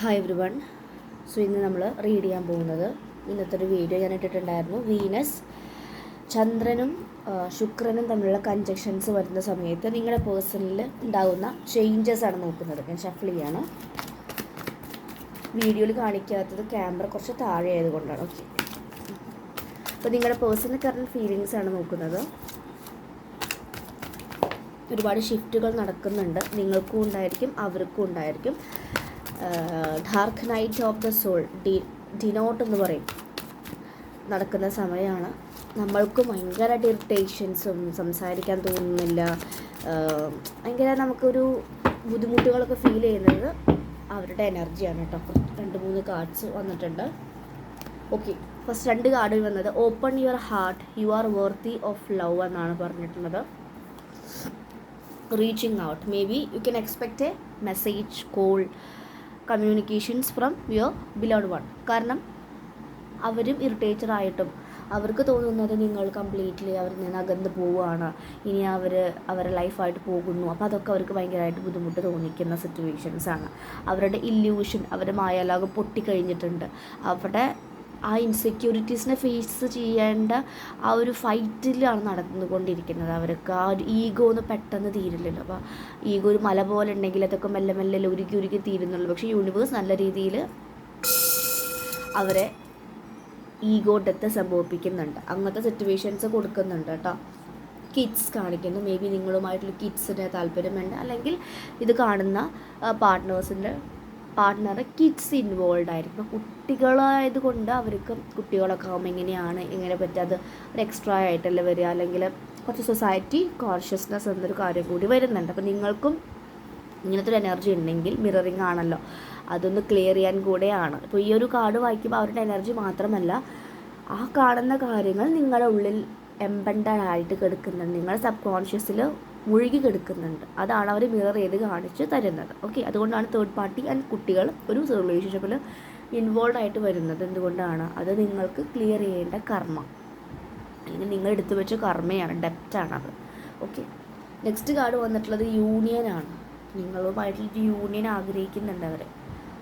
Hi every one so ഇന്ന് നമ്മൾ read ചെയ്യാൻ പോകുന്നത് ഇന്നത്തെ ഒരു വീഡിയോ ഞാൻ ഇട്ടിട്ടുണ്ടായിരുന്നു. വീനസ് ചന്ദ്രനും ശുക്രനും തമ്മിലുള്ള കൺജക്ഷൻസ് വരുന്ന സമയത്ത് നിങ്ങളുടെ പേഴ്സണലിൽ ഉണ്ടാകുന്ന ചേഞ്ചസ് ആണ് നോക്കുന്നത്. ഞാൻ ഷഫിൾ ചെയ്യാണ്. വീഡിയോയിൽ കാണിക്കാത്തത് ക്യാമറ കുറച്ച് താഴെ ആയതുകൊണ്ടാണ് ഓക്കെ അപ്പോൾ നിങ്ങളുടെ പേഴ്സണൽ കറണ്ട് ഫീലിങ്സ് ആണ് നോക്കുന്നത്. ഒരുപാട് ഷിഫ്റ്റുകൾ നടക്കുന്നുണ്ട്. നിങ്ങൾക്കും ഉണ്ടായിരിക്കും അവർക്കും ഉണ്ടായിരിക്കും. Dark night of the soul D denote എന്ന് പറയും. നടക്കുന്ന സമയമാണ് നമ്മൾക്ക് ഭയങ്കരമായിട്ട് ഇറിറ്റേഷൻസും സംസാരിക്കാൻ തോന്നുന്നില്ല. ഭയങ്കര നമുക്കൊരു ബുദ്ധിമുട്ടുകളൊക്കെ ഫീൽ ചെയ്യുന്നത് അവരുടെ എനർജിയാണ് കേട്ടോ. രണ്ട് മൂന്ന് കാർഡ്സ് വന്നിട്ടുണ്ട്. ഓക്കെ ഫസ്റ്റ് രണ്ട് കാർഡ് വന്നത്. Open your heart you are worthy of love എന്നാണ് പറഞ്ഞിട്ടുള്ളത്. Reaching out. Maybe you can expect a message call communications from your beloved one കാരണം അവരും ഇറിറ്റേറ്റഡ് ആയിട്ടും അവർക്ക് തോന്നുന്നത് നിങ്ങൾ കംപ്ലീറ്റ്ലി അവരിൽ നിന്ന് അകന്ന് പോവുകയാണ്. ഇനി അവർ അവരുടെ ലൈഫായിട്ട് പോകുന്നു. അപ്പോൾ അതൊക്കെ അവർക്ക് ഭയങ്കരമായിട്ട് ബുദ്ധിമുട്ട് തോന്നിക്കുന്ന സിറ്റുവേഷൻസാണ് അവരുടെ ഇല്യൂഷൻ അവരുടെ മായാലാകം പൊട്ടിക്കഴിഞ്ഞിട്ടുണ്ട്. അവിടെ ആ ഇൻസെക്യൂരിറ്റീസിനെ ഫേസ് ചെയ്യേണ്ട ആ ഒരു ഫൈറ്റിലാണ് നടന്നുകൊണ്ടിരിക്കുന്നത്. അവർക്ക് ആ ഒരു ഈഗോ ഒന്ന് പെട്ടെന്ന് തീരില്ലല്ലോ. അപ്പോൾ ഈഗോ ഒരു മല പോലെ ഉണ്ടെങ്കിൽ അതൊക്കെ മെല്ലെ മെല്ലെ ഉരുക്കി ഉരുക്കി തീരുന്നുള്ളൂ. പക്ഷേ യൂണിവേഴ്സ് നല്ല രീതിയിൽ അവരെ ഈഗോ ഡെത്ത് സംഭവിപ്പിക്കുന്നുണ്ട്. അങ്ങനത്തെ സിറ്റുവേഷൻസ് കൊടുക്കുന്നുണ്ട് കേട്ടോ. കിഡ്സ് കാണിക്കുന്നു. മേ ബി നിങ്ങളുമായിട്ടുള്ള കിഡ്സിന് താല്പര്യമുണ്ട് അല്ലെങ്കിൽ ഇത് കാണുന്ന പാർട്ട്നേഴ്സിന്റെ പാർട്ട്ണറെ കിഡ്സ് ഇൻവോൾവ് ആയിരിക്കും അപ്പോൾ കുട്ടികളായത് കൊണ്ട് അവർക്ക് കുട്ടികളൊക്കെ ആകുമ്പോൾ എങ്ങനെയാണ് എങ്ങനെ പറ്റുക? അത് ഒരു എക്സ്ട്രാ ആയിട്ടല്ലേ വരിക? അല്ലെങ്കിൽ കുറച്ച് സൊസൈറ്റി കോൺഷ്യസ്നെസ് എന്നൊരു കാര്യം കൂടി വരുന്നുണ്ട്. അപ്പോൾ നിങ്ങൾക്കും ഇങ്ങനത്തെ ഒരു എനർജി ഉണ്ടെങ്കിൽ മിററിങ് ആണല്ലോ. അതൊന്ന് ക്ലിയർ ചെയ്യാൻ കൂടെയാണ്. ഇപ്പോൾ ഈ ഒരു കാർഡ് വായിക്കുമ്പോൾ അവരുടെ എനർജി മാത്രമല്ല ആ കാണുന്ന കാര്യങ്ങൾ നിങ്ങളുടെ ഉള്ളിൽ എംബൻഡായിട്ട് ആയിട്ട് കിടക്കുന്നുണ്ട്. നിങ്ങളുടെ സബ് കോൺഷ്യസിൽ മുഴുകി കിടക്കുന്നുണ്ട് അതാണ് അവർ മിറർ ചെയ്ത് കാണിച്ച് തരുന്നത്. ഓക്കെ അതുകൊണ്ടാണ് തേർഡ് പാർട്ടി ആൻഡ് കുട്ടികൾ ഒരു റിലേഷൻഷിപ്പിൽ ഇൻവോൾവ് ആയിട്ട് വരുന്നത്. എന്തുകൊണ്ടാണ്? അത് നിങ്ങൾക്ക് ക്ലിയർ ചെയ്യേണ്ട കർമ്മ. അല്ലെങ്കിൽ നിങ്ങൾ എടുത്തു വെച്ച കർമ്മയാണ് ഡെപ്റ്റാണ് അത് ഓക്കെ നെക്സ്റ്റ് കാർഡ് വന്നിട്ടുള്ളത് യൂണിയനാണ് നിങ്ങളുമായിട്ടുള്ള യൂണിയൻ ആഗ്രഹിക്കുന്നുണ്ട് അവർ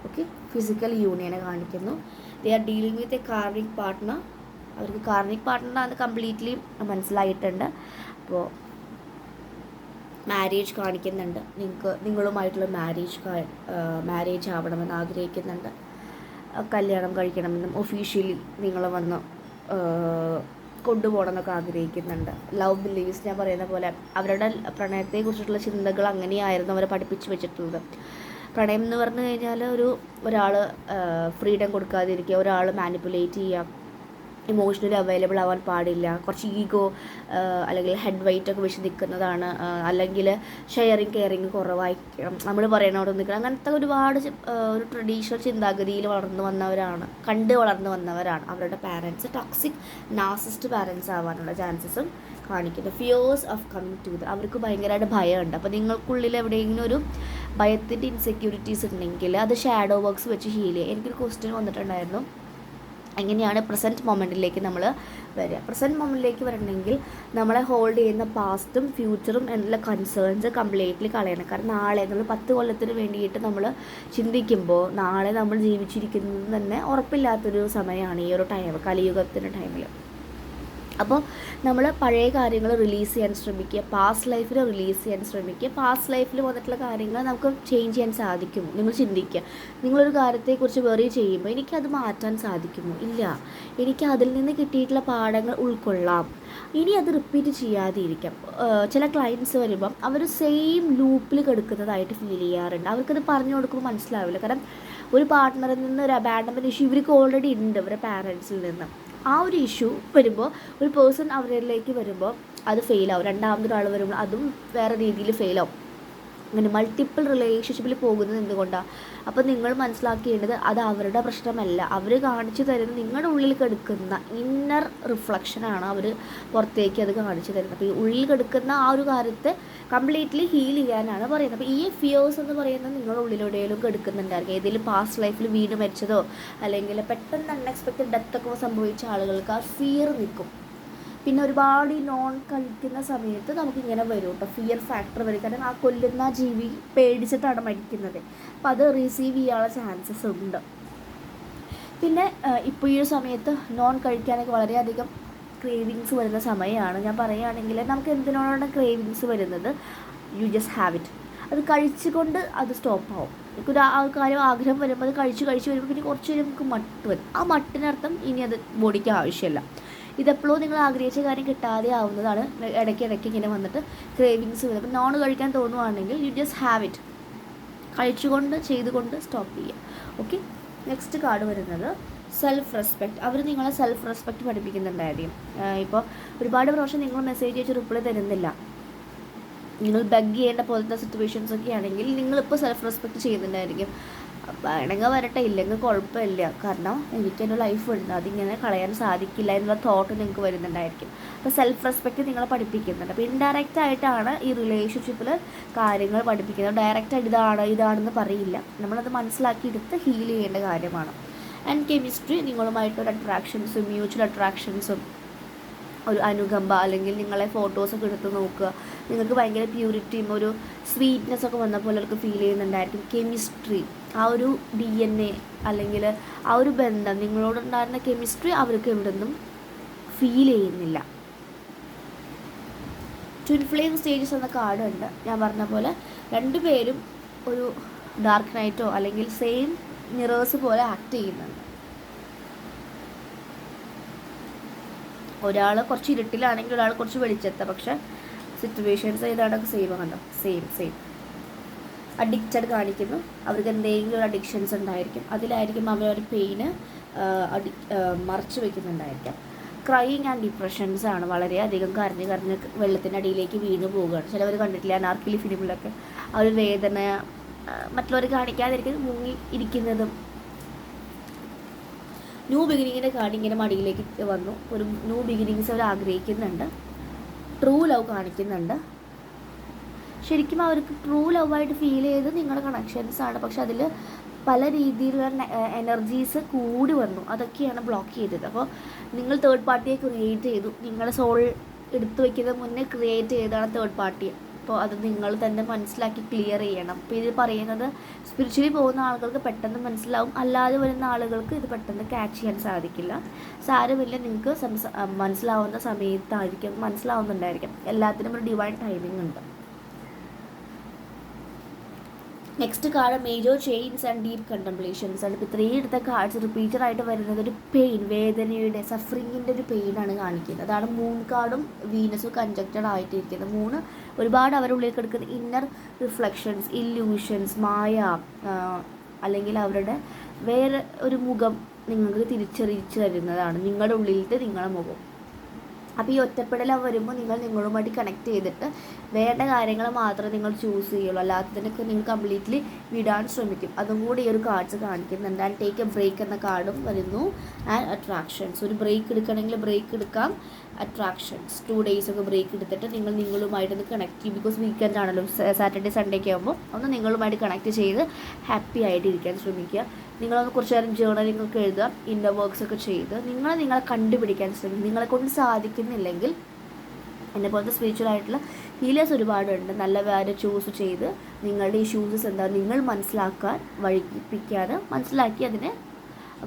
ഓക്കെ ഫിസിക്കൽ യൂണിയനെ കാണിക്കുന്നു. They are dealing with a karmic partner അവർക്ക് കാർണിക് പാർട്ട്ണർ അത് കംപ്ലീറ്റ്ലി മനസ്സിലായിട്ടുണ്ട്. അപ്പോൾ മാരേജ് കാണിക്കുന്നുണ്ട്. നിങ്ങൾക്ക് നിങ്ങളുമായിട്ടുള്ള മാരേജ് മാരേജ് ആവണമെന്ന് ആഗ്രഹിക്കുന്നുണ്ട്. കല്യാണം കഴിക്കണമെന്നും ഒഫീഷ്യലി നിങ്ങൾ വന്ന് കൊണ്ടുപോകണം എന്നൊക്കെ ആഗ്രഹിക്കുന്നുണ്ട്. ലവ് ബിലീവ്സ് ഞാൻ പറയുന്ന പോലെ അവരുടെ പ്രണയത്തെക്കുറിച്ചിട്ടുള്ള ചിന്തകൾ അങ്ങനെയായിരുന്നു അവരെ പഠിപ്പിച്ച് വെച്ചിട്ടുള്ളത്. പ്രണയം എന്ന് പറഞ്ഞു കഴിഞ്ഞാൽ ഒരു ഒരാൾ ഫ്രീഡം കൊടുക്കാതിരിക്കുക ഒരാൾ മാനിപ്പുലേറ്റ് ചെയ്യുക ഇമോഷണലി അവൈലബിൾ ആവാൻ പാടില്ല. കുറച്ച് ഈഗോ അല്ലെങ്കിൽ ഹെഡ് വെയിറ്റ് ഒക്കെ വെച്ച് നിൽക്കുന്നതാണ് അല്ലെങ്കിൽ ഷെയറിങ് കെയറിങ് കുറവായിരിക്കണം. നമ്മൾ പറയണോട് നിൽക്കണം. അങ്ങനത്തെ ഒരുപാട് ഒരു ട്രഡീഷണൽ ചിന്താഗതിയിൽ വളർന്നു വന്നവരാണ് കണ്ട് വളർന്നു വന്നവരാണ്. അവരുടെ പാരൻസ് ടോക്സിക് നാസിസ്റ്റ് പാരൻസ് ആവാനുള്ള ചാൻസസും കാണിക്കുന്നു. ഫിയേഴ്സ് ഓഫ് കമ്മിങ് ടു അവർക്ക് ഭയങ്കരമായിട്ട് ഭയമുണ്ട്. അപ്പോൾ നിങ്ങൾക്കുള്ളിൽ എവിടെയെങ്കിലും ഒരു ഭയത്തിന്റെ ഇൻസെക്യൂരിറ്റീസ് ഉണ്ടെങ്കിൽ അത് ഷാഡോ വർക്ക്സ് വെച്ച് ഹീൽ ചെയ്യുക എനിക്കൊരു ക്വസ്റ്റ്യൻ വന്നിട്ടുണ്ടായിരുന്നു. എങ്ങനെയാണ് പ്രസന്റ് മൊമെന്റിലേക്ക് നമ്മൾ വരിക. പ്രസന്റ് മൊമെന്റിലേക്ക് വരണമെങ്കിൽ നമ്മളെ ഹോൾഡ് ചെയ്യുന്ന പാസ്റ്റും ഫ്യൂച്ചറും എന്നുള്ള കൺസേൺസ് കംപ്ലീറ്റ്ലി കളയണം. കാരണം നാളെ നമ്മൾ പത്ത് കൊല്ലത്തിന് വേണ്ടിയിട്ട് നമ്മൾ ചിന്തിക്കുമ്പോൾ നാളെ നമ്മൾ ജീവിച്ചിരിക്കുന്നത് തന്നെ ഉറപ്പില്ലാത്തൊരു സമയമാണ് ഈ ഒരു ടൈം കലിയുഗത്തിന്റെ ടൈമിൽ അപ്പോൾ നമ്മൾ പഴയ കാര്യങ്ങൾ റിലീസ് ചെയ്യാൻ ശ്രമിക്കുക പാസ്റ്റ് ലൈഫിൽ റിലീസ് ചെയ്യാൻ ശ്രമിക്കുക. പാസ്റ്റ് ലൈഫിൽ വന്നിട്ടുള്ള കാര്യങ്ങൾ നമുക്ക് ചേഞ്ച് ചെയ്യാൻ സാധിക്കുമോ? നിങ്ങൾ ചിന്തിക്കുക. നിങ്ങളൊരു കാര്യത്തെക്കുറിച്ച് വെറി ചെയ്യുമ്പോൾ എനിക്കത് മാറ്റാൻ സാധിക്കുമോ? ഇല്ല. എനിക്ക് അതിൽ നിന്ന് കിട്ടിയിട്ടുള്ള പാഠങ്ങൾ ഉൾക്കൊള്ളാം. ഇനി അത് റിപ്പീറ്റ് ചെയ്യാതെ ഇരിക്കാം ചില ക്ലയൻസ് വരുമ്പം അവർ സെയിം ലൂപ്പിൽ കെടുക്കുന്നതായിട്ട് ഫീൽ ചെയ്യാറുണ്ട്. അവർക്കത് പറഞ്ഞു കൊടുക്കുമ്പോൾ മനസ്സിലാവില്ല. കാരണം ഒരു പാർട്ട്ണറിൽ നിന്ന് ഒരു അബാൻഡമെന്റ് ഇഷ്യൂ ഇവർക്ക് ഓൾറെഡി ഉണ്ട് അവരുടെ പാരൻസിൽ നിന്ന്. ആ ഒരു ഇഷ്യൂ വരുമ്പോൾ ഒരു പേഴ്സൺ അവരിലേക്ക് വരുമ്പോൾ അത് ഫെയിലാവും രണ്ടാമതൊരാൾ വരുമ്പോൾ അതും വേറെ രീതിയിൽ ഫെയിലാവും അങ്ങനെ മൾട്ടിപ്പിൾ റിലേഷൻഷിപ്പിൽ പോകുന്നത് എന്തുകൊണ്ടാണ് അപ്പോൾ നിങ്ങൾ മനസ്സിലാക്കേണ്ടത് അത് അവരുടെ പ്രശ്നമല്ല. അവർ കാണിച്ചു തരുന്ന നിങ്ങളുടെ ഉള്ളിൽ കിടക്കുന്ന ഇന്നർ റിഫ്ലക്ഷനാണ് അവർ പുറത്തേക്ക് അത് കാണിച്ചു തരുന്നത്. അപ്പോൾ ഈ ഉള്ളിൽ കിടക്കുന്ന ആ ഒരു കാര്യത്തെ കംപ്ലീറ്റ്ലി ഹീൽ ചെയ്യാനാണ് പറയുന്നത്. അപ്പോൾ ഈ ഫിയേഴ്സ് എന്ന് പറയുന്നത് നിങ്ങളുടെ ഉള്ളിലൂടെയും കിടക്കുന്നുണ്ടായിരിക്കും. ഏതെങ്കിലും പാസ്റ്റ് ലൈഫിൽ വീട് മരിച്ചതോ അല്ലെങ്കിൽ പെട്ടെന്ന് അൺഎക്സ്പെക്റ്റഡ് ഡെത്തൊക്കെ സംഭവിച്ച ആളുകൾക്ക് ആ ഫിയർ നിൽക്കും. പിന്നെ ഒരുപാട് ഈ നോൺ കഴിക്കുന്ന സമയത്ത് നമുക്കിങ്ങനെ വരും കേട്ടോ ഫിയർ ഫാക്ടർ വരും. കാരണം ആ കൊല്ലുന്ന ജീവി പേടിച്ചിട്ടാണ് മരിക്കുന്നത്. അപ്പോൾ അത് റിസീവ് ചെയ്യാനുള്ള ചാൻസസ് ഉണ്ട്. പിന്നെ ഇപ്പോൾ ഈ ഒരു സമയത്ത് നോൺ കഴിക്കാനൊക്കെ വളരെയധികം ക്രേവിങ്സ് വരുന്ന സമയമാണ് ഞാൻ പറയുകയാണെങ്കിൽ നമുക്ക് എന്തിനോടാണ് ക്രേവിങ്സ് വരുന്നത്? യു ജസ്റ്റ് ഹാവ് ഇറ്റ് അത് കഴിച്ചുകൊണ്ട് അത് സ്റ്റോപ്പ് ആവും. എനിക്കൊരു ആ കാര്യം ആഗ്രഹം വരുമ്പോൾ അത് കഴിച്ച് കഴിച്ച് വരുമ്പോൾ പിന്നെ കുറച്ച് നമുക്ക് മട്ട് വരും. ആ മട്ടിനർത്ഥം ഇനി അത് ബോഡിക്ക് ആവശ്യമില്ല. ഇതെപ്പോഴും നിങ്ങൾ ആഗ്രഹിച്ച കാര്യം കിട്ടാതെ ആവുന്നതാണ്. ഇടയ്ക്ക് ഇടയ്ക്ക് ഇങ്ങനെ വന്നിട്ട് ക്രേവിങ്സ് വരും അപ്പം നോൺ കഴിക്കാൻ തോന്നുവാണെങ്കിൽ യു ജസ്റ്റ് ഹാവ് ഇറ്റ് കഴിച്ചുകൊണ്ട് ചെയ്തുകൊണ്ട് സ്റ്റോപ്പ് ചെയ്യുക. ഓക്കെ നെക്സ്റ്റ് കാർഡ് വരുന്നത് സെൽഫ് റെസ്പെക്റ്റ് അവർ നിങ്ങളെ സെൽഫ് റെസ്പെക്റ്റ് പഠിപ്പിക്കുന്നുണ്ടായിരിക്കും ഇപ്പോൾ ഒരുപാട് പ്രാവശ്യം നിങ്ങൾ മെസ്സേജ് അയച്ച് റിപ്ലൈ തരുന്നില്ല. നിങ്ങൾ ബഗ് ചെയ്യേണ്ട പോലത്തെ സിറ്റുവേഷൻസ് ഒക്കെ ആണെങ്കിൽ നിങ്ങളിപ്പോൾ സെൽഫ് റെസ്പെക്റ്റ് ചെയ്യുന്നുണ്ടായിരിക്കും. വേണമെങ്കിൽ വരട്ടെ ഇല്ലെങ്കിൽ കുഴപ്പമില്ല. കാരണം എനിക്ക് എന്റെ ലൈഫ് ഉണ്ട്. അതിങ്ങനെ കളയാൻ സാധിക്കില്ല എന്നുള്ള തോട്ട് നിങ്ങൾക്ക് വരുന്നുണ്ടായിരിക്കും. അപ്പോൾ സെൽഫ് റെസ്പെക്റ്റ് നിങ്ങളെ പഠിപ്പിക്കുന്നുണ്ട്. അപ്പോൾ ഇൻഡയറക്റ്റ് ആയിട്ടാണ് ഈ റിലേഷൻഷിപ്പിൽ കാര്യങ്ങൾ പഠിപ്പിക്കുന്നത്. ഡയറക്റ്റായിട്ട് ഇതാണ് ഇതാണെന്ന് പറയില്ല. നമ്മളത് മനസ്സിലാക്കിയെടുത്ത് ഹീൽ ചെയ്യേണ്ട കാര്യമാണ്. ആൻഡ് കെമിസ്ട്രി നിങ്ങളുമായിട്ടൊരു അട്രാക്ഷൻസും മ്യൂച്വൽ അട്രാക്ഷൻസും ഒരു അനുകമ്പ അല്ലെങ്കിൽ നിങ്ങളെ ഫോട്ടോസൊക്കെ എടുത്ത് നോക്കുക. നിങ്ങൾക്ക് ഭയങ്കര പ്യൂരിറ്റിയും ഒരു സ്വീറ്റ്നെസ് ഒക്കെ വന്ന പോലെ അവർക്ക് ഫീൽ ചെയ്യുന്നുണ്ടായിരിക്കും. കെമിസ്ട്രി ആ ഒരു ഡി എൻ എ അല്ലെങ്കിൽ ആ ഒരു ബന്ധം നിങ്ങളോടുണ്ടായിരുന്ന കെമിസ്ട്രി അവർക്ക് എവിടെ നിന്നും ഫീൽ ചെയ്യുന്നില്ല. ട്വിൻ ഫ്ലെയിം സ്റ്റേജസ് എന്ന കാർഡ് ഉണ്ട്. ഞാൻ പറഞ്ഞ പോലെ രണ്ടുപേരും ഒരു ഡാർക്ക് നൈറ്റോ അല്ലെങ്കിൽ സെയിം മിറേഴ്സ് പോലെ ആക്ട് ചെയ്യുന്നുണ്ട്. ഒരാൾ കുറച്ച് ഇരുട്ടിലാണെങ്കിൽ ഒരാൾ കുറച്ച് വെളിച്ചെത്ത. പക്ഷെ സിറ്റുവേഷൻസ് ഏതാണ്ടൊക്കെ സെയിം കണ്ടോ സെയിം സെയിം അഡിക്റ്റഡ് കാണിക്കുന്നു. അവർക്ക് എന്തെങ്കിലും ഒരു അഡിക്ഷൻസ് ഉണ്ടായിരിക്കും. അതിലായിരിക്കും അവരൊരു പെയിന് അഡി മറച്ചു വെക്കുന്നുണ്ടായിരിക്കാം. ക്രൈയിങ് ആൻഡ് ഡിപ്രഷൻസ് ആണ് വളരെയധികം കരഞ്ഞ് കരഞ്ഞ് വെള്ളത്തിന്റെ അടിയിലേക്ക് വീണ് പോവുകയാണ്. ചിലവർ കണ്ടിട്ടില്ല? നാർക്കിലി ഫിലിമിലൊക്കെ ആ ഒരു വേദന മറ്റുള്ളവർ കാണിക്കാതിരിക്കുന്നത് മുങ്ങി ഇരിക്കുന്നതും ന്യൂ ബിഗിനിങ്ങിന്റെ കാർഡ് ഇങ്ങനെ മടിയിലേക്ക് വന്നു. ഒരു ന്യൂ ബിഗിനിങ്സ് അവർ ആഗ്രഹിക്കുന്നുണ്ട്. ട്രൂ ലവ് കാണിക്കുന്നുണ്ട്. ശരിക്കും അവർക്ക് ട്രൂ ലവ് ആയിട്ട് ഫീൽ ചെയ്ത് നിങ്ങളുടെ കണക്ഷൻസ് ആണ്. പക്ഷെ അതിൽ പല രീതിയിലുള്ള എനർജീസ് കൂടി വന്നു. അതൊക്കെയാണ് ബ്ലോക്ക് ചെയ്തത്. അപ്പോൾ നിങ്ങൾ തേർഡ് പാർട്ടിയെ ക്രിയേറ്റ് ചെയ്തു. നിങ്ങളുടെ സോൾ എടുത്തു വയ്ക്കുന്നത് മുന്നേ ക്രിയേറ്റ് ചെയ്തതാണ് തേർഡ് പാർട്ടിയെ അപ്പോൾ അത് നിങ്ങൾ തന്നെ മനസ്സിലാക്കി ക്ലിയർ ചെയ്യണം. അപ്പോൾ ഇത് പറയുന്നത് സ്പിരിച്വലി പോകുന്ന ആളുകൾക്ക് പെട്ടെന്ന് മനസ്സിലാവും. അല്ലാതെ വരുന്ന ആളുകൾക്ക് ഇത് പെട്ടെന്ന് ക്യാച്ച് ചെയ്യാൻ സാധിക്കില്ല. സാരമില്ല നിങ്ങൾക്ക് സംസാ മനസ്സിലാവുന്ന സമയത്തായിരിക്കും മനസ്സിലാവുന്നുണ്ടായിരിക്കും. എല്ലാത്തിനും ഒരു ഡിവൈൻ ടൈമിംഗ് ഉണ്ട്. Next card major chains and deep contemplations ആണ് ഇപ്പോൾ ഇത്രയും എടുത്ത കാർഡ്സ് റിപ്പീറ്റഡ് ആയിട്ട് വരുന്നത് ഒരു പെയിൻ വേദനയുടെ സഫറിങ്ങിന്റെ ഒരു പെയിനാണ് കാണിക്കുന്നത്. അതാണ് മൂൺ കാർഡും വീനസും കൺജക്റ്റഡ് ആയിട്ടിരിക്കുന്നത്. മൂന്ന് ഒരുപാട് അവരുള്ളിലേക്ക് എടുക്കുന്ന ഇന്നർ റിഫ്ലക്ഷൻസ് ഇല്യൂഷൻസ് മായ അല്ലെങ്കിൽ അവരുടെ വേറെ ഒരു മുഖം നിങ്ങൾക്ക് തിരിച്ചറിയിച്ചു തരുന്നതാണ്. നിങ്ങളുടെ ഉള്ളിലത്തെ നിങ്ങളുടെ മുഖം. അപ്പോൾ ഈ ഒറ്റപ്പെടൽ വരുമ്പോൾ നിങ്ങൾ നിങ്ങളുമായിട്ട് കണക്ട് ചെയ്തിട്ട് വേണ്ട കാര്യങ്ങൾ മാത്രമേ നിങ്ങൾ ചൂസ് ചെയ്യുള്ളൂ. അല്ലാത്തതിനൊക്കെ നിങ്ങൾ കംപ്ലീറ്റ്ലി വിടാൻ ശ്രമിക്കും. അതും കൂടി ഈ ഒരു കാർഡ്സ് കാണിക്കുന്നുണ്ട്. ആൻഡ് ടേക്ക് എ ബ്രേക്ക് എന്ന കാർഡും വരുന്നു. ആൻഡ് അട്രാക്ഷൻസ് ഒരു ബ്രേക്ക് എടുക്കണമെങ്കിൽ ബ്രേക്ക് എടുക്കാം. അട്രാക്ഷൻസ് ടു ഡേയ്സ് ഒക്കെ ബ്രേക്ക് എടുത്തിട്ട് നിങ്ങൾ നിങ്ങളുമായിട്ടൊന്ന് കണക്ട് ചെയ്യും. ബിക്കോസ് വീക്കെൻഡ് ആണല്ലോ. സാറ്റർഡേ സൺഡേ ഒക്കെ ആകുമ്പോൾ ഒന്ന് നിങ്ങളുമായിട്ട് കണക്ട് ചെയ്ത് ഹാപ്പി ആയിട്ട് ഇരിക്കാൻ ശ്രമിക്കുക. നിങ്ങളൊന്ന് കുറച്ച് നേരം ജേർണലിംഗ് ഒക്കെ എഴുതുക ഇന്നർ വർക്ക്സ് ഒക്കെ ചെയ്ത് നിങ്ങൾ നിങ്ങളെ കണ്ടുപിടിക്കാൻ ശ്രമിക്കും നിങ്ങളെ കൊണ്ട് സാധിക്കുന്നില്ലെങ്കിൽ എന്നെ പോലത്തെ സ്പിരിച്വൽ ആയിട്ടുള്ള ഹീലേഴ്സ് ഒരുപാടുണ്ട്. നല്ല വേറെ ചൂസ് ചെയ്ത് നിങ്ങളുടെ ഇഷ്യൂസസ് എന്താ നിങ്ങൾ മനസ്സിലാക്കാൻ വഴിപ്പിക്കാതെ മനസ്സിലാക്കി അതിനെ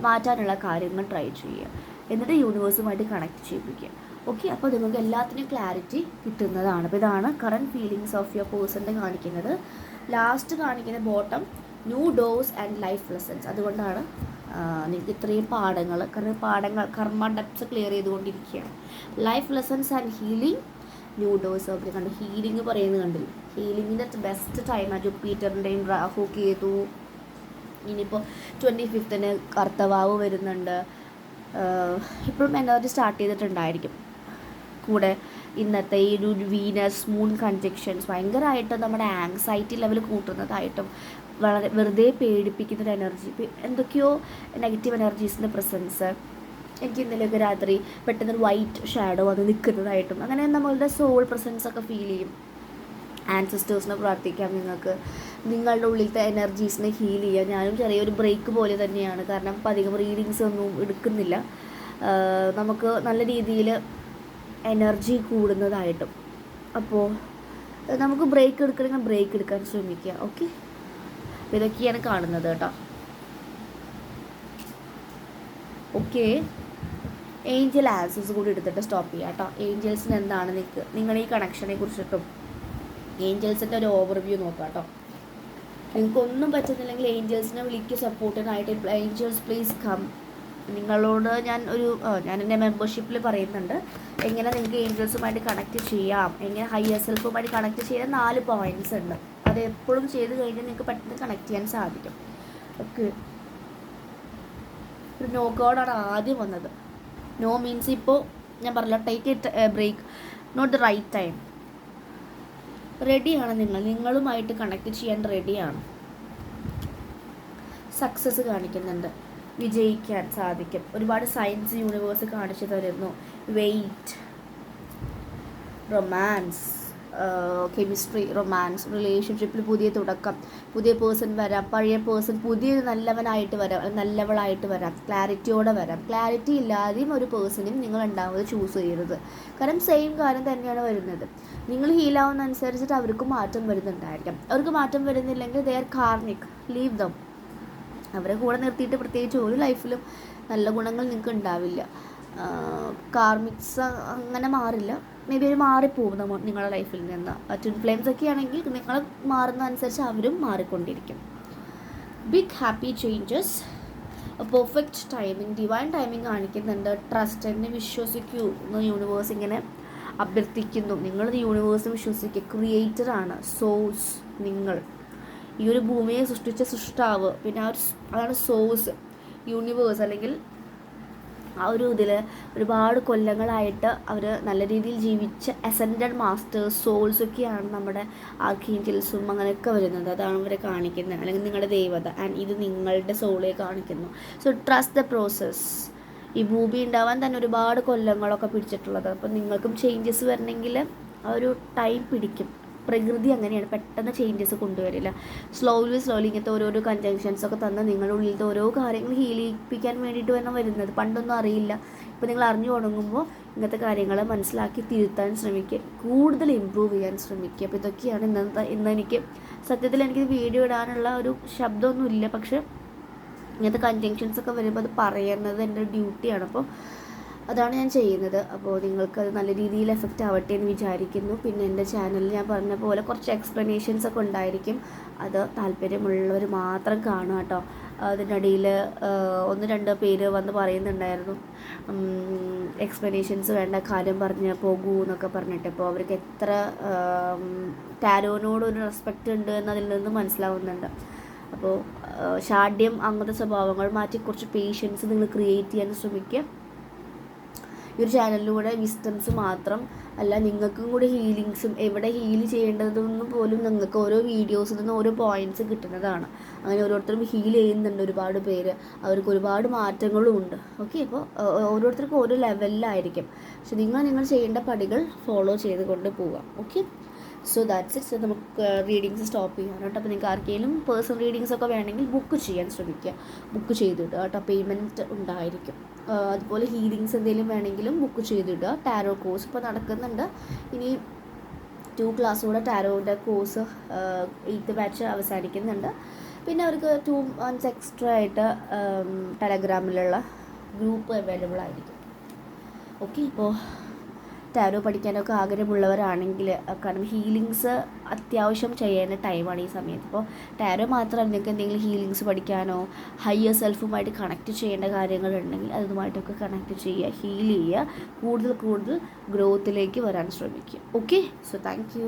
മാറ്റാനുള്ള കാര്യങ്ങൾ ട്രൈ ചെയ്യുക. എന്നിട്ട് യൂണിവേഴ്സുമായിട്ട് കണക്ട് ചെയ്യിപ്പിക്കുക. ഓക്കെ അപ്പോൾ നിങ്ങൾക്ക് എല്ലാത്തിനും ക്ലാരിറ്റി കിട്ടുന്നതാണ്. അപ്പോൾ ഇതാണ് കറണ്ട് ഫീലിങ്സ് ഓഫ് യുവർ പേഴ്സന്റെ കാണിക്കുന്നത്. ലാസ്റ്റ് കാണിക്കുന്ന bottom new dose and life lessons അതുകൊണ്ടാണ് നിങ്ങൾക്ക് ഇത്രയും പാഠങ്ങൾ കാരണം പാഠങ്ങൾ കർമ്മ ഡെപ്സ് ക്ലിയർ ചെയ്തുകൊണ്ടിരിക്കുകയാണ്. Life lessons and healing new dose of കണ്ടു ഹീലിംഗ് പറയുന്നത് കണ്ടില്ല? ഹീലിങ്ങിന്റെ ബെസ്റ്റ് ടൈമാണ് ജുപ്പീറ്ററിന്റെയും രാഹു കേതു. ഇനിയിപ്പോൾ ട്വന്റി ഫിഫ്ത്തിന് കർത്തവാവ് വരുന്നുണ്ട്. ഇപ്പോഴും എനർജി സ്റ്റാർട്ട് ചെയ്തിട്ടുണ്ടായിരിക്കും. കൂടെ ഇന്നത്തെ ഈ ഒരു വീനസ് മൂൺ കൺജക്ഷൻസ് ഭയങ്കരമായിട്ട് നമ്മുടെ ആങ്സൈറ്റി ലെവൽ കൂട്ടുന്നതായിട്ടും വളരെ വെറുതെ പേടിപ്പിക്കുന്ന ഒരു എനർജി എന്തൊക്കെയോ നെഗറ്റീവ് എനർജീസിന്റെ പ്രസൻസ് എനിക്ക് ഇന്നലെയൊക്കെ രാത്രി പെട്ടെന്ന് ഒരു വൈറ്റ് ഷാഡോ അത് നിൽക്കുന്നതായിട്ടും അങ്ങനെ നമ്മളുടെ സോൾ പ്രസൻസ് ഒക്കെ ഫീൽ ചെയ്യും. ആൻസിസ്റ്റേഴ്സിനെ പ്രാർത്ഥിക്കാം നിങ്ങൾക്ക്. നിങ്ങളുടെ ഉള്ളിലത്തെ എനർജീസിനെ ഹീൽ ചെയ്യാം. ഞാനും ചെറിയൊരു ബ്രേക്ക് പോലെ തന്നെയാണ്. കാരണം ഇപ്പം അധികം റീഡിങ്സ് ഒന്നും എടുക്കുന്നില്ല. നമുക്ക് നല്ല രീതിയിൽ എനർജി കൂടുന്നതായിട്ടും. അപ്പോൾ നമുക്ക് ബ്രേക്ക് എടുക്കണമെങ്കിൽ ബ്രേക്ക് എടുക്കാൻ ശ്രമിക്കുക. ഓക്കെ ഇതൊക്കെയാണ് കാണുന്നത് കേട്ടോ. ഓക്കെ ഏഞ്ചൽ ആൻസേഴ്സ് കൂടി എടുത്തിട്ട് സ്റ്റോപ്പ് ചെയ്യാം കേട്ടോ. ഏഞ്ചൽസിന് എന്താണ് നിങ്ങൾക്ക് നിങ്ങൾ ഈ കണക്ഷനെ കുറിച്ചിട്ടും ഏഞ്ചൽസിന്റെ ഒരു ഓവർവ്യൂ നോക്കാം കേട്ടോ. നിങ്ങൾക്കൊന്നും പറ്റുന്നില്ലെങ്കിൽ ഏഞ്ചൽസിനെ വിളിക്കുക സപ്പോർട്ടിനായിട്ട് ഏഞ്ചൽസ് പ്ലീസ് കം നിങ്ങളോട് ഞാൻ ഒരു ഞാൻ എന്റെ മെമ്പർഷിപ്പിൽ പറയുന്നുണ്ട്. എങ്ങനെ നിങ്ങൾക്ക് ഏഞ്ചൽസുമായിട്ട് കണക്ട് ചെയ്യാം? എങ്ങനെ ഹയർ സെൽഫുമായിട്ട് കണക്ട് ചെയ്യാൻ നാല് പോയിന്റ്സ് ഉണ്ട്. അത് എപ്പോഴും ചെയ്ത് കഴിഞ്ഞാൽ നിങ്ങൾക്ക് പെട്ടെന്ന് കണക്ട് ചെയ്യാൻ സാധിക്കും. ഓക്കെ ഒരു നോ ഗോഡാണ് ആദ്യം വന്നത്. നോ മീൻസ് ഇപ്പോൾ ഞാൻ പറഞ്ഞില്ല take it break not the right time റെഡിയാണ് നിങ്ങൾ. നിങ്ങളുമായിട്ട് കണക്ട് ചെയ്യാൻ റെഡിയാണ് സക്സസ് കാണിക്കുന്നുണ്ട്. വിജയിക്കാൻ സാധിക്കും. ഒരുപാട് സയൻസ് യൂണിവേഴ്സ് കാണിച്ചു തരുന്നു. വെയിറ്റ് റൊമാൻസ് കെമിസ്ട്രി റൊമാൻസ് റിലേഷൻഷിപ്പിൽ പുതിയ തുടക്കം പുതിയ പേഴ്സൺ വരാം പഴയ പേഴ്സൺ പുതിയൊരു നല്ലവനായിട്ട് വരാം നല്ലവളായിട്ട് വരാം ക്ലാരിറ്റിയോടെ വരാം. ക്ലാരിറ്റി ഇല്ലാതെയും ഒരു പേഴ്സണും നിങ്ങൾ ഉണ്ടാവുന്നത് ചൂസ് ചെയ്യരുത്. കാരണം സെയിം കാര്യം തന്നെയാണ് വരുന്നത്. നിങ്ങൾ ഹീലാവുന്ന അനുസരിച്ചിട്ട് അവർക്ക് മാറ്റം വരുന്നുണ്ടായിരിക്കാം. അവർക്ക് മാറ്റം വരുന്നില്ലെങ്കിൽ they are karmic leave them അവരെ കൂടെ നിർത്തിയിട്ട് പ്രത്യേകിച്ച് ഒരു ലൈഫിലും നല്ല ഗുണങ്ങൾ നിങ്ങൾക്ക് ഉണ്ടാവില്ല. കാർമിക്സ് അങ്ങനെ മാറില്ല. മേ ബി അവർ മാറിപ്പോകും നിങ്ങളുടെ ലൈഫിൽ നിന്ന്. ട്വിൻ ഫ്ലെയിംസ് ഒക്കെ ആണെങ്കിൽ നിങ്ങൾ മാറുന്ന അനുസരിച്ച് അവരും മാറിക്കൊണ്ടിരിക്കും. Big happy changes perfect timing divine timing കാണിക്കുന്നുണ്ട്. ട്രസ്റ്റ് എന്നെ വിശ്വസിക്കൂ. എന്ന് യൂണിവേഴ്സ് ഇങ്ങനെ അഭ്യർത്ഥിക്കുന്നു. നിങ്ങൾ യൂണിവേഴ്സ് വിശ്വസിക്കുക. ക്രിയേറ്ററാണ് സോഴ്സ് നിങ്ങൾ. ഈ ഒരു ഭൂമിയെ സൃഷ്ടിച്ച സൃഷ്ടാവ്. പിന്നെ ആ ഒരു അതാണ് സോഴ്സ് യൂണിവേഴ്സ് അല്ലെങ്കിൽ ആ ഒരു ഇതിൽ ഒരുപാട് കൊല്ലങ്ങളായിട്ട് അവർ നല്ല രീതിയിൽ ജീവിച്ച അസെൻഡഡ് മാസ്റ്റേഴ്സ് സോൾസ് ഒക്കെയാണ് നമ്മുടെ ആർക്കേഞ്ചൽസും അങ്ങനെയൊക്കെ വരുന്നത്. അതാണ് അവരെ കാണിക്കുന്നത്. അല്ലെങ്കിൽ നിങ്ങളുടെ ദേവത. ആൻഡ് ഇത് നിങ്ങളുടെ സോളെ കാണിക്കുന്നു. സോ ട്രസ്റ്റ് ദ പ്രോസസ്സ് ഈ ഭൂമി ഉണ്ടാവാൻ തന്നെ ഒരുപാട് കൊല്ലങ്ങളൊക്കെ പിടിച്ചിട്ടുള്ളത്. അപ്പം നിങ്ങൾക്കും ചേഞ്ചസ് വരണമെങ്കിൽ ആ ഒരു ടൈം പിടിക്കും. പ്രകൃതി അങ്ങനെയാണ്. പെട്ടെന്ന് ചേഞ്ചസ് കൊണ്ടുവരില്ല. സ്ലോലി സ്ലോലി ഇങ്ങനത്തെ ഓരോരോ കൺജങ്ഷൻസ് ഒക്കെ തന്ന് നിങ്ങളുടെ ഉള്ളിലത്തെ ഓരോ കാര്യങ്ങൾ ഹീലിപ്പിക്കാൻ വേണ്ടിയിട്ട് തന്നെ വരുന്നത്. പണ്ടൊന്നും അറിയില്ല. ഇപ്പോൾ നിങ്ങൾ അറിഞ്ഞു തുടങ്ങുമ്പോൾ ഇങ്ങനത്തെ കാര്യങ്ങൾ മനസ്സിലാക്കി തിരുത്താൻ ശ്രമിക്കുക. കൂടുതൽ ഇമ്പ്രൂവ് ചെയ്യാൻ ശ്രമിക്കുക. അപ്പോൾ ഇതൊക്കെയാണ് ഇന്നത്തെ ഇന്ന് എനിക്ക് സത്യത്തിൽ എനിക്ക് വീഡിയോ ഇടാനുള്ള ഒരു ശബ്ദമൊന്നുമില്ല. പക്ഷെ ഇങ്ങനത്തെ കൺജങ്ഷൻസ് ഒക്കെ വരുമ്പോൾ അത് പറയുന്നത് എന്റെ ഡ്യൂട്ടിയാണ് അപ്പോൾ അതാണ് ഞാൻ ചെയ്യുന്നത്. അപ്പോൾ നിങ്ങൾക്കത് നല്ല രീതിയിൽ എഫക്റ്റ് ആവട്ടെ എന്ന് വിചാരിക്കുന്നു. പിന്നെ എന്റെ ചാനലിൽ ഞാൻ പറഞ്ഞ പോലെ കുറച്ച് എക്സ്പ്ലനേഷൻസ് ഒക്കെ ഉണ്ടായിരിക്കും. അത് താല്പര്യമുള്ളവർ മാത്രം കാണുക കേട്ടോ. അതിനിടയിൽ ഒന്ന് രണ്ട് പേര് വന്ന് പറയുന്നുണ്ടായിരുന്നു. എക്സ്പ്ലനേഷൻസ് വേണ്ട കാര്യം പറഞ്ഞ് പോകൂ എന്നൊക്കെ പറഞ്ഞിട്ട്. അപ്പോൾ അവർക്ക് എത്ര ടാരോനോട് ഒരു റെസ്പെക്റ്റ് ഉണ്ട് എന്നതിൽ നിന്ന് മനസ്സിലാവുന്നുണ്ട്. അപ്പോൾ ഷാഢ്യം അങ്ങനത്തെ സ്വഭാവങ്ങൾ മാറ്റി കുറച്ച് പേഷ്യൻസ് നിങ്ങൾ ക്രിയേറ്റ് ചെയ്യാൻ ശ്രമിക്കുക. ഈ ഒരു ചാനലിലൂടെ വിസ്റ്റംസ് മാത്രം അല്ല നിങ്ങൾക്കും കൂടി ഹീലിങ്സും എവിടെ ഹീൽ ചെയ്യേണ്ടതെന്ന് പോലും നിങ്ങൾക്ക് ഓരോ വീഡിയോസിൽ നിന്ന് ഓരോ പോയിന്റ്സ് കിട്ടുന്നതാണ്. അങ്ങനെ ഓരോരുത്തരും ഹീൽ ചെയ്യുന്നുണ്ട് ഒരുപാട് പേര്. അവർക്ക് ഒരുപാട് മാറ്റങ്ങളും ഉണ്ട്. ഓക്കെ അപ്പോൾ ഓരോരുത്തർക്കും ഓരോ ലെവലിലായിരിക്കും. പക്ഷെ നിങ്ങൾ നിങ്ങൾ ചെയ്യേണ്ട പടികൾ ഫോളോ ചെയ്തുകൊണ്ട് പോവുക. ഓക്കെ? സോ ദാറ്റ്സ് ഇറ്റ് നമുക്ക് റീഡിങ്സ് സ്റ്റോപ്പ് ചെയ്യാൻ കേട്ടോ. അപ്പോൾ നിങ്ങൾക്ക് ആർക്കെങ്കിലും പേഴ്സണൽ റീഡിങ്സ് ഒക്കെ വേണമെങ്കിൽ ബുക്ക് ചെയ്യാൻ ശ്രമിക്കുക. ബുക്ക് ചെയ്തിടുക കേട്ടോ. പേയ്മെന്റ് ഉണ്ടായിരിക്കും. അതുപോലെ ഹീലിങ്സ് എന്തെങ്കിലും വേണമെങ്കിലും ബുക്ക് ചെയ്തിടുക. ടാരോ കോഴ്സ് ഇപ്പോൾ നടക്കുന്നുണ്ട്. ഇനി ടു ക്ലാസ് കൂടെ ടാരോയുടെ കോഴ്സ് എയ്ത്ത് ബാച്ച് അവസാനിക്കുന്നുണ്ട്. പിന്നെ അവർക്ക് ടു മന്ത്സ് എക്സ്ട്രാ ആയിട്ട് ടെലഗ്രാമിലുള്ള ഗ്രൂപ്പ് അവൈലബിൾ ആയിരിക്കും. ഓക്കെ ഇപ്പോൾ ടാരോ പഠിക്കാനൊക്കെ ആഗ്രഹമുള്ളവരാണെങ്കിൽ കാരണം ഹീലിങ്സ് അത്യാവശ്യം ചെയ്യേണ്ട ടൈമാണ് ഈ സമയത്ത്. ഇപ്പോൾ ടാരോ മാത്രമല്ല നിങ്ങൾക്ക് എന്തെങ്കിലും ഹീലിങ്സ് പഠിക്കാനോ ഹയർ സെൽഫുമായിട്ട് കണക്ട് ചെയ്യേണ്ട കാര്യങ്ങളുണ്ടെങ്കിൽ അതുമായിട്ടൊക്കെ കണക്ട് ചെയ്യുക ഹീൽ ചെയ്യുക കൂടുതൽ കൂടുതൽ ഗ്രോത്തിലേക്ക് വരാൻ ശ്രമിക്കുക. Okay so thank